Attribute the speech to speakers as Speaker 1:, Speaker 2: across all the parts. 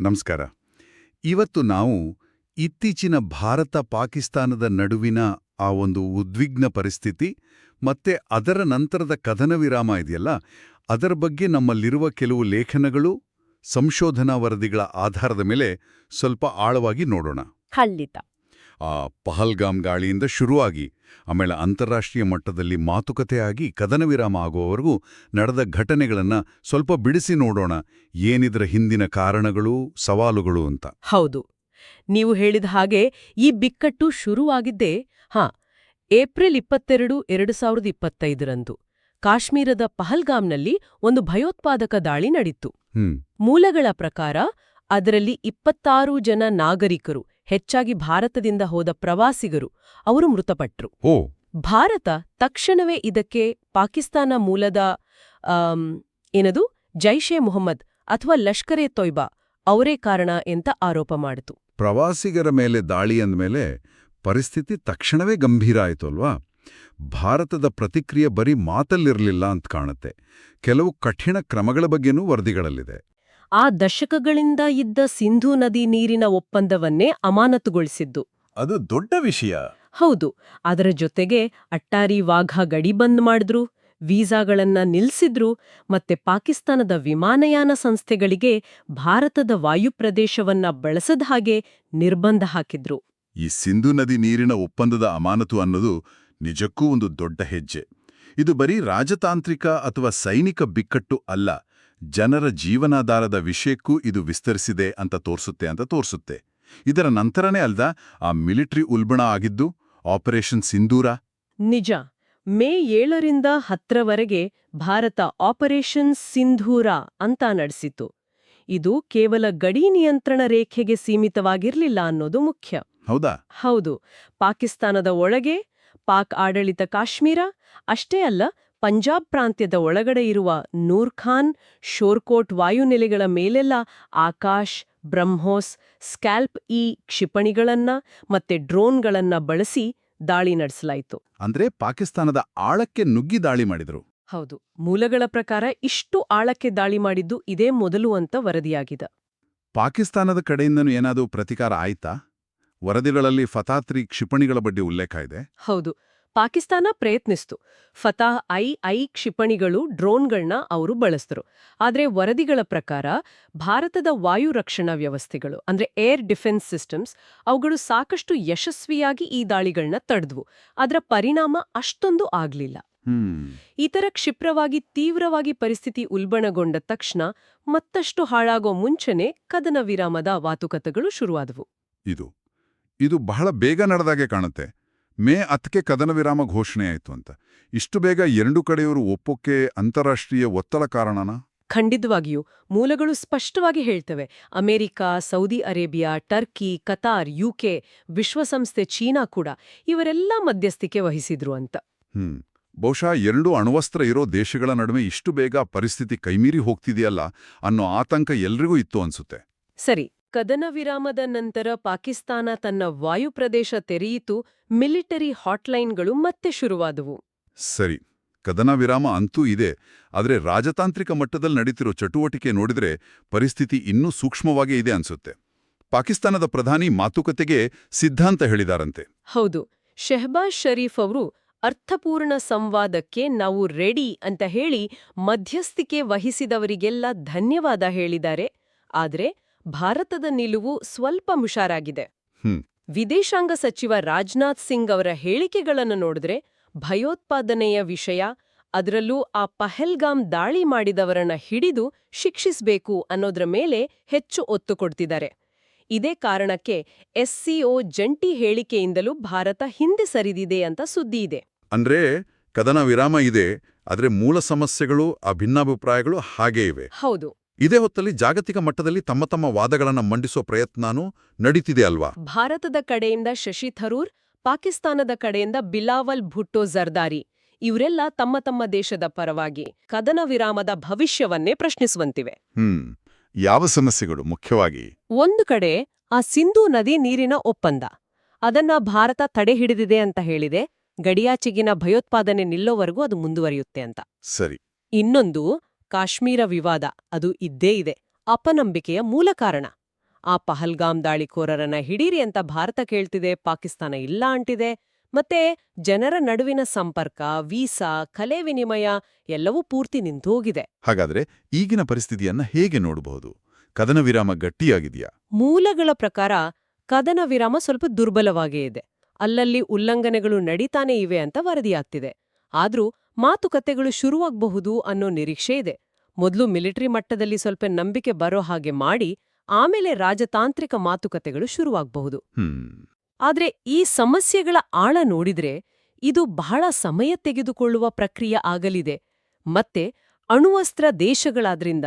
Speaker 1: ನಮಸ್ಕಾರ. ಇವತ್ತು ನಾವು ಇತ್ತೀಚಿನ ಭಾರತ ಪಾಕಿಸ್ತಾನದ ನಡುವಿನ ಆ ಒಂದು ಉದ್ವಿಗ್ನ ಪರಿಸ್ಥಿತಿ ಮತ್ತೆ ಅದರ ನಂತರದ ಕದನ ವಿರಾಮ ಇದೆಯಲ್ಲ? ಅದರ ಬಗ್ಗೆ ನಮ್ಮಲ್ಲಿರುವ ಕೆಲವು ಲೇಖನಗಳು, ಸಂಶೋಧನಾ ವರದಿಗಳ ಆಧಾರದ ಮೇಲೆ ಸ್ವಲ್ಪ ಆಳವಾಗಿ ನೋಡೋಣ.
Speaker 2: ಖಂಡಿತ.
Speaker 1: ಆ ಪಹಲ್ಗಾಮ್ ಗಾಳಿಯಿಂದ ಶುರುವಾಗಿ ಆಮೇಲೆ ಅಂತಾರಾಷ್ಟ್ರೀಯ ಮಟ್ಟದಲ್ಲಿ ಮಾತುಕತೆ ಆಗಿ ಕದನ ವಿರಾಮ ಆಗುವವರೆಗೂ ನಡೆದ ಘಟನೆಗಳನ್ನು ಸ್ವಲ್ಪ ಬಿಡಿಸಿ ನೋಡೋಣ. ಏನಿದ್ರ ಹಿಂದಿನ ಕಾರಣಗಳು ಸವಾಲುಗಳು ಅಂತ.
Speaker 2: ಹೌದು. ನೀವು ಹೇಳಿದ ಹಾಗೆ ಈ ಬಿಕ್ಕಟ್ಟು ಶುರುವಾಗಿದ್ದೇ ಹಾ ಏಪ್ರಿಲ್ ಇಪ್ಪತ್ತೆರಡು ಎರಡು ಸಾವಿರದ ಇಪ್ಪತ್ತೈದರಂದು ಕಾಶ್ಮೀರದ ಪಹಲ್ಗಾಮ್ನಲ್ಲಿ ಒಂದು ಭಯೋತ್ಪಾದಕ ದಾಳಿ ನಡೀತು. ಮೂಲಗಳ ಪ್ರಕಾರ ಅದರಲ್ಲಿ ಇಪ್ಪತ್ತಾರು ಜನ ನಾಗರಿಕರು ಹೆಚ್ಚಾಗಿ ಭಾರತದಿಂದ ಹೋದ ಪ್ರವಾಸಿಗರು ಅವರು
Speaker 1: ಮೃತಪಟ್ಟರು
Speaker 2: ಭಾರತ ತಕ್ಷಣವೇ ಇದಕ್ಕೆ ಪಾಕಿಸ್ತಾನ ಮೂಲದ ಏನದು? ಜೈಷೆ ಮೊಹಮ್ಮದ್ ಅಥವಾ ಲಷ್ಕರೆ ತೊಯ್ಬಾ ಅವರೇ ಕಾರಣ ಎಂತ ಆರೋಪ ಮಾಡಿತು.
Speaker 1: ಪ್ರವಾಸಿಗರ ಮೇಲೆ ದಾಳಿ ಅಂದಮೇಲೆ ಪರಿಸ್ಥಿತಿ ತಕ್ಷಣವೇ ಗಂಭೀರ ಆಯಿತು ಅಲ್ವಾ? ಭಾರತದ ಪ್ರತಿಕ್ರಿಯೆ ಬರೀ ಮಾತಲ್ಲಿರಲಿಲ್ಲ ಅಂತ ಕಾಣುತ್ತೆ. ಕೆಲವು ಕಠಿಣ ಕ್ರಮಗಳ ಬಗ್ಗೆನೂ ವರದಿಗಳಲ್ಲಿದೆ.
Speaker 2: ಆ ದಶಕಗಳಿಂದ ಇದ್ದ ಸಿಂಧೂ ನದಿ ನೀರಿನ ಒಪ್ಪಂದವನ್ನೇ ಅಮಾನತುಗೊಳಿಸಿದ್ದು.
Speaker 1: ಅದು ದೊಡ್ಡ ವಿಷಯ.
Speaker 2: ಹೌದು ಅದರ ಜೊತೆಗೆ ಅಟ್ಟಾರಿ ವಾಘಾ ಗಡಿ ಬಂದ್ ಮಾಡಿದ್ರು ವೀಸಾಗಳನ್ನ ನಿಲ್ಲಿಸಿದ್ರು ಮತ್ತೆ ಪಾಕಿಸ್ತಾನದ ವಿಮಾನಯಾನ ಸಂಸ್ಥೆಗಳಿಗೆ ಭಾರತದ ವಾಯುಪ್ರದೇಶವನ್ನ ಬಳಸದ ಹಾಗೆ ನಿರ್ಬಂಧ ಹಾಕಿದ್ರು.
Speaker 1: ಈ ಸಿಂಧು ನದಿ ನೀರಿನ ಒಪ್ಪಂದದ ಅಮಾನತು ಅನ್ನೋದು ನಿಜಕ್ಕೂ ಒಂದು ದೊಡ್ಡ ಹೆಜ್ಜೆ. ಇದು ಬರೀ ರಾಜತಾಂತ್ರಿಕ ಅಥವಾ ಸೈನಿಕ ಬಿಕ್ಕಟ್ಟು ಅಲ್ಲ ಜನರ ಜೀವನಾಧಾರದ ವಿಷಯಕ್ಕೂ ಇದು ವಿಸ್ತರಿಸಿದೆ ಅಂತ ತೋರಿಸುತ್ತೆ ಅಂತ ತೋರಿಸುತ್ತೆ. ಇದರ ನಂತರನೇ ಅಲ್ದ ಆ ಮಿಲಿಟರಿ ಉಲ್ಬಣ ಆಗಿದ್ದು ಆಪರೇಷನ್ ಸಿಂಧೂರ.
Speaker 2: ನಿಜ. ಮೇ ಏಳರಿಂದ ಹತ್ತರವರೆಗೆ ಭಾರತ ಆಪರೇಷನ್ ಸಿಂಧೂರ ಅಂತ ನಡೆಸಿತು ಇದು ಕೇವಲ ಗಡಿ ನಿಯಂತ್ರಣ ರೇಖೆಗೆ ಸೀಮಿತವಾಗಿರಲಿಲ್ಲ ಅನ್ನೋದು ಮುಖ್ಯ.
Speaker 1: ಹೌದಾ?
Speaker 2: ಹೌದು. ಪಾಕಿಸ್ತಾನದ ಒಳಗೆ ಪಾಕ್ ಆಡಳಿತ ಕಾಶ್ಮೀರ ಅಷ್ಟೇ ಅಲ್ಲ ಪಂಜಾಬ್ ಪ್ರಾಂತ್ಯದ ಒಳಗಡೆ ಇರುವ ನೂರ್ಖಾನ್ ಶೋರ್ಕೋಟ್ ವಾಯುನೆಲೆಗಳ ಮೇಲೆಲ್ಲ ಆಕಾಶ್ ಬ್ರಹ್ಮೋಸ್ ಸ್ಕ್ಯಾಲ್ಪ್ ಇ ಕ್ಷಿಪಣಿಗಳನ್ನ ಮತ್ತೆ ಡ್ರೋನ್ಗಳನ್ನ ಬಳಸಿ ದಾಳಿ ನಡೆಸಲಾಯಿತು.
Speaker 1: ಅಂದ್ರೆ ಪಾಕಿಸ್ತಾನದ ಆಳಕ್ಕೆ ನುಗ್ಗಿ ದಾಳಿ ಮಾಡಿದ್ರು.
Speaker 2: ಹೌದು ಮೂಲಗಳ ಪ್ರಕಾರ ಇಷ್ಟು ಆಳಕ್ಕೆ ದಾಳಿ ಮಾಡಿದ್ದು ಇದೇ ಮೊದಲು ಅಂತ ವರದಿಯಾಗಿದೆ.
Speaker 1: ಪಾಕಿಸ್ತಾನದ ಕಡೆಯಿಂದನೂ ಏನಾದರೂ ಪ್ರತಿಕಾರ ಆಯ್ತಾ? ವರದಿಗಳಲ್ಲಿ ಫತಾತ್ರಿ ಕ್ಷಿಪಣಿಗಳ ಬಗ್ಗೆ ಉಲ್ಲೇಖ ಇದೆ?
Speaker 2: ಹೌದು ಪಾಕಿಸ್ತಾನ ಪ್ರಯತ್ನಿಸ್ತು. ಫತಾ ಐ ಐ ಕ್ಷಿಪಣಿಗಳು ಡ್ರೋನ್ಗಳನ್ನ ಅವರು ಬಳಸಿದ್ರು. ಆದರೆ ವರದಿಗಳ ಪ್ರಕಾರ ಭಾರತದ ವಾಯು ರಕ್ಷಣಾ ವ್ಯವಸ್ಥೆಗಳು ಅಂದ್ರೆ ಏರ್ ಡಿಫೆನ್ಸ್ ಸಿಸ್ಟಮ್ಸ್ ಅವುಗಳು ಸಾಕಷ್ಟು ಯಶಸ್ವಿಯಾಗಿ ಈ ದಾಳಿಗಳನ್ನ ತಡೆದ್ವು. ಅದರ ಪರಿಣಾಮ ಅಷ್ಟೊಂದು ಆಗಲಿಲ್ಲ.
Speaker 1: ಇತರ
Speaker 2: ಈ ಕ್ಷಿಪ್ರವಾಗಿ ತೀವ್ರವಾಗಿ ಪರಿಸ್ಥಿತಿ ಉಲ್ಬಣಗೊಂಡ ತಕ್ಷಣ ಮತ್ತಷ್ಟು ಹಾಳಾಗೋ ಮುಂಚೆನೆ ಕದನ ವಿರಾಮದ ವಾತುಕತೆಗಳು ಶುರುವಾದವು.
Speaker 1: ಇದು ಇದು ಬಹಳ ಬೇಗ ನಡೆದಾಗೆ ಕಾಣುತ್ತೆ. ಮೇ ಹತ್ತಕ್ಕೆ ಕದನ ವಿರಾಮ ಘೋಷಣೆಯಾಯಿತು ಅಂತ. ಇಷ್ಟು ಬೇಗ ಎರಡು ಕಡೆಯವರು ಒಪ್ಪೋಕೆ ಅಂತಾರಾಷ್ಟ್ರೀಯ ಒತ್ತಡ ಕಾರಣನ?
Speaker 2: ಖಂಡಿತವಾಗಿಯೂ. ಮೂಲಗಳು ಸ್ಪಷ್ಟವಾಗಿ ಹೇಳ್ತವೆ. America Saudi Arabia Turkey Qatar UK ವಿಶ್ವಸಂಸ್ಥೆ ಚೀನಾ ಕೂಡ ಇವರೆಲ್ಲ ಮಧ್ಯಸ್ಥಿಕೆ ವಹಿಸಿದ್ರು ಅಂತ.
Speaker 1: ಹ್ಮ್. ಬಹುಶಃ ಎರಡು ಅಣುವಸ್ತ್ರ ಇರೋ ದೇಶಗಳ ನಡುವೆ ಇಷ್ಟು ಬೇಗ ಪರಿಸ್ಥಿತಿ ಕೈಮೀರಿ ಹೋಗ್ತಿದೆಯಲ್ಲ ಅನ್ನೋ ಆತಂಕ ಎಲ್ರಿಗೂ ಇತ್ತು ಅನ್ಸುತ್ತೆ.
Speaker 2: ಸರಿ. ಕದನ ವಿರಾಮದ ನಂತರ ಪಾಕಿಸ್ತಾನ ತನ್ನ ವಾಯುಪ್ರದೇಶ ತೆರೆಯಿತು ಮಿಲಿಟರಿ ಹಾಟ್ಲೈನ್ಗಳು ಮತ್ತೆ ಶುರುವಾದವು.
Speaker 1: ಸರಿ ಕದನ ವಿರಾಮ ಅಂತೂ ಇದೆ ಆದರೆ ರಾಜತಾಂತ್ರಿಕ ಮಟ್ಟದಲ್ಲಿ ನಡೀತಿರೋ ಚಟುವಟಿಕೆ ನೋಡಿದ್ರೆ ಪರಿಸ್ಥಿತಿ ಇನ್ನೂ ಸೂಕ್ಷ್ಮವಾಗೇ ಇದೆ ಅನ್ಸುತ್ತೆ. ಪಾಕಿಸ್ತಾನದ ಪ್ರಧಾನಿ ಮಾತುಕತೆಗೆ ಸಿದ್ಧಾಂತ ಹೇಳಿದಾರಂತೆ.
Speaker 2: ಹೌದು ಶೆಹಬಾಜ್ ಶರೀಫ್ ಅವರು ಅರ್ಥಪೂರ್ಣ ಸಂವಾದಕ್ಕೆ ನಾವು ರೆಡಿ ಅಂತ ಹೇಳಿ ಮಧ್ಯಸ್ಥಿಕೆ ವಹಿಸಿದವರಿಗೆಲ್ಲ ಧನ್ಯವಾದ ಹೇಳಿದ್ದಾರೆ. ಆದ್ರೆ ಭಾರತದ ನಿಲುವು ಸ್ವಲ್ಪ ಮುಷಾರಾಗಿದೆ. ವಿದೇಶಾಂಗ ಸಚಿವ ರಾಜನಾಥ್ ಸಿಂಗ್ ಅವರ ಹೇಳಿಕೆಗಳನ್ನು ನೋಡಿದ್ರೆ ಭಯೋತ್ಪಾದನೆಯ ವಿಷಯ ಅದರಲ್ಲೂ ಆ ಪಹಲ್ಗಾಮ್ ದಾಳಿ ಮಾಡಿದವರನ್ನ ಹಿಡಿದು ಶಿಕ್ಷಿಸಬೇಕು ಅನ್ನೋದ್ರ ಮೇಲೆ ಹೆಚ್ಚು ಒತ್ತು ಕೊಡ್ತಿದ್ದಾರೆ. ಇದೇ ಕಾರಣಕ್ಕೆ ಎಸ್ಸಿಒ ಜಂಟಿ ಹೇಳಿಕೆಯಿಂದಲೂ ಭಾರತ ಹಿಂದೆ ಸರಿದಿದೆ ಅಂತ ಸುದ್ದಿ ಇದೆ.
Speaker 1: ಅಂದ್ರೆ ಕದನ ವಿರಾಮ ಇದೆ ಆದ್ರೆ ಮೂಲ ಸಮಸ್ಯೆಗಳು ಆ ಭಿನ್ನಾಭಿಪ್ರಾಯಗಳು ಹಾಗೇ ಇವೆ.
Speaker 2: ಹೌದು.
Speaker 1: ಇದೇ ಹೊತ್ತಲ್ಲಿ ಜಾಗತಿಕ ಮಟ್ಟದಲ್ಲಿ ತಮ್ಮ ತಮ್ಮ ವಾದಗಳನ್ನ ಮಂಡಿಸೋ ಪ್ರಯತ್ನನೂ ನಡೀತಿದೆ ಅಲ್ವಾ?
Speaker 2: ಭಾರತದ ಕಡೆಯಿಂದ ಶಶಿ ಥರೂರ್ ಪಾಕಿಸ್ತಾನದ ಕಡೆಯಿಂದ ಬಿಲಾವಲ್ ಭುಟ್ಟೋ ಜರ್ದಾರಿ. ಇವರೆಲ್ಲ ತಮ್ಮ ತಮ್ಮ ದೇಶದ ಪರವಾಗಿ ಕದನ ವಿರಾಮದ ಭವಿಷ್ಯವನ್ನೇ ಪ್ರಶ್ನಿಸುವಂತಿವೆ.
Speaker 1: ಹ್ಮ್ ಯಾವ ಸಮಸ್ಯೆಗಳು? ಮುಖ್ಯವಾಗಿ.
Speaker 2: ಒಂದು ಕಡೆ ಆ ಸಿಂಧೂ ನದಿ ನೀರಿನ ಒಪ್ಪಂದ. ಅದನ್ನ ಭಾರತ ತಡೆ ಹಿಡಿದಿದೆ ಅಂತ ಹೇಳಿದೆ. ಗಡಿಯಾಚೆಗಿನ ಭಯೋತ್ಪಾದನೆ ನಿಲ್ಲೋವರೆಗೂ ಅದು ಮುಂದುವರಿಯುತ್ತೆ ಅಂತ.
Speaker 1: ಸರಿ.
Speaker 2: ಇನ್ನೊಂದು ಕಾಶ್ಮೀರ ವಿವಾದ ಅದು ಇದ್ದೇ ಇದೆ. ಅಪನಂಬಿಕೆಯ ಮೂಲ ಕಾರಣ. ಆ ಪಹಲ್ಗಾಮ್ ದಾಳಿಕೋರರನ್ನ ಹಿಡೀರಿ ಅಂತ ಭಾರತ ಕೇಳ್ತಿದೆ ಪಾಕಿಸ್ತಾನ ಇಲ್ಲ ಅಂಟಿದೆ. ಮತ್ತೆ ಜನರ ನಡುವಿನ ಸಂಪರ್ಕ ವೀಸಾ ಕಲೆ ವಿನಿಮಯ ಎಲ್ಲವೂ ಪೂರ್ತಿ ನಿಂತೋಗಿದೆ
Speaker 3: ಹಾಗಾದ್ರೆ ಈಗಿನ ಪರಿಸ್ಥಿತಿಯನ್ನ ಹೇಗೆ ನೋಡಬಹುದು? ಕದನ ವಿರಾಮ ಗಟ್ಟಿಯಾಗಿದೆಯಾ?
Speaker 2: ಮೂಲಗಳ ಪ್ರಕಾರ ಕದನ ವಿರಾಮ ಸ್ವಲ್ಪ ದುರ್ಬಲವಾಗೇ ಇದೆ. ಅಲ್ಲಲ್ಲಿ ಉಲ್ಲಂಘನೆಗಳು ನಡೀತಾನೆ ಇವೆ ಅಂತ ವರದಿಯಾಗ್ತಿದೆ. ಆದ್ರೂ ಮಾತುಕತೆಗಳು ಶುರುವಾಗಬಹುದು ಅನ್ನೋ ನಿರೀಕ್ಷೆ ಇದೆ. ಮೊದಲು ಮಿಲಿಟರಿ ಮಟ್ಟದಲ್ಲಿ ಸ್ವಲ್ಪ ನಂಬಿಕೆ ಬರೋ ಹಾಗೆ ಮಾಡಿ ಆಮೇಲೆ ರಾಜತಾಂತ್ರಿಕ ಮಾತುಕತೆಗಳು ಶುರುವಾಗಬಹುದು. ಆದ್ರೆ ಈ ಸಮಸ್ಯೆಗಳ ಆಳ ನೋಡಿದ್ರೆ ಇದು ಬಹಳ ಸಮಯ ತೆಗೆದುಕೊಳ್ಳುವ ಪ್ರಕ್ರಿಯೆ ಆಗಲಿದೆ. ಮತ್ತೆ ಅಣುವಸ್ತ್ರ ದೇಶಗಳಾದ್ರಿಂದ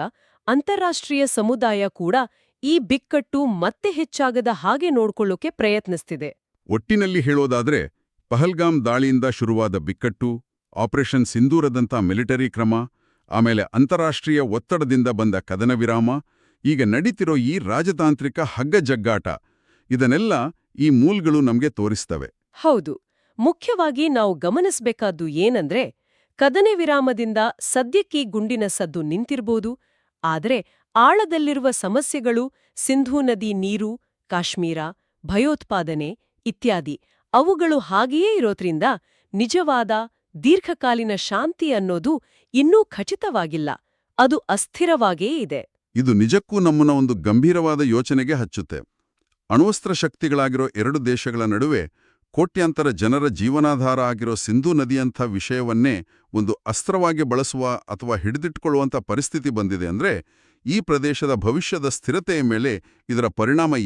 Speaker 2: ಅಂತಾರಾಷ್ಟ್ರೀಯ ಸಮುದಾಯ ಕೂಡ ಈ ಬಿಕ್ಕಟ್ಟು ಮತ್ತೆ ಹೆಚ್ಚಾಗದ ಹಾಗೆ ನೋಡ್ಕೊಳ್ಳೋಕೆ ಪ್ರಯತ್ನಿಸ್ತಿದೆ.
Speaker 1: ಒಟ್ಟಿನಲ್ಲಿ ಹೇಳೋದಾದ್ರೆ ಪಹಲ್ಗಾಮ್ ದಾಳಿಯಿಂದ ಶುರುವಾದ ಬಿಕ್ಕಟ್ಟು ಆಪರೇಷನ್ ಸಿಂಧೂರದಂಥ ಮಿಲಿಟರಿ ಕ್ರಮ ಆಮೇಲೆ ಅಂತಾರಾಷ್ಟ್ರೀಯ ಒತ್ತಡದಿಂದ ಬಂದ ಕದನ ವಿರಾಮ, ಈಗ ನಡೀತಿರೋ ಈ ರಾಜತಾಂತ್ರಿಕ ಹಗ್ಗಜಗ್ಗಾಟ ಇದನ್ನೆಲ್ಲ ಈ ಮೂಲಗಳು ನಮ್ಗೆ ತೋರಿಸ್ತವೆ.
Speaker 2: ಹೌದು. ಮುಖ್ಯವಾಗಿ ನಾವು ಗಮನಿಸಬೇಕಾದ್ದು ಏನಂದ್ರೆ, ಕದನೆ ವಿರಾಮದಿಂದ ಸದ್ಯಕ್ಕೆ ಗುಂಡಿನ ಸದ್ದು ನಿಂತಿರ್ಬೋದು, ಆದರೆ ಆಳದಲ್ಲಿರುವ ಸಮಸ್ಯೆಗಳು, ಸಿಂಧೂ ನದಿ ನೀರು, ಕಾಶ್ಮೀರ, ಭಯೋತ್ಪಾದನೆ ಇತ್ಯಾದಿ, ಅವುಗಳು ಹಾಗೆಯೇ ಇರೋದ್ರಿಂದ ನಿಜವಾದ ದೀರ್ಘಕಾಲೀನ ಶಾಂತಿ ಅನ್ನೋದು ಇನ್ನೂ ಖಚಿತವಾಗಿಲ್ಲ. ಅದು ಅಸ್ಥಿರವಾಗೇ ಇದೆ.
Speaker 1: ಇದು ನಿಜಕ್ಕೂ ನಮ್ಮನ್ನ ಒಂದು ಗಂಭೀರವಾದ ಯೋಚನೆಗೆ ಹಚ್ಚುತ್ತೆ. ಅಣ್ವಸ್ತ್ರ ಶಕ್ತಿಗಳಾಗಿರೋ ಎರಡು ದೇಶಗಳ ನಡುವೆ ಕೋಟ್ಯಾಂತರ ಜನರ ಜೀವನಾಧಾರ ಆಗಿರೋ ಸಿಂಧೂ ನದಿಯಂಥ ವಿಷಯವನ್ನೇ ಒಂದು ಅಸ್ತ್ರವಾಗಿ ಬಳಸುವ ಅಥವಾ ಹಿಡಿದಿಟ್ಕೊಳ್ಳುವಂಥ ಪರಿಸ್ಥಿತಿ ಬಂದಿದೆ ಅಂದ್ರೆ ಈ ಪ್ರದೇಶದ ಭವಿಷ್ಯದ ಸ್ಥಿರತೆಯ ಮೇಲೆ ಇದರ ಪರಿಣಾಮ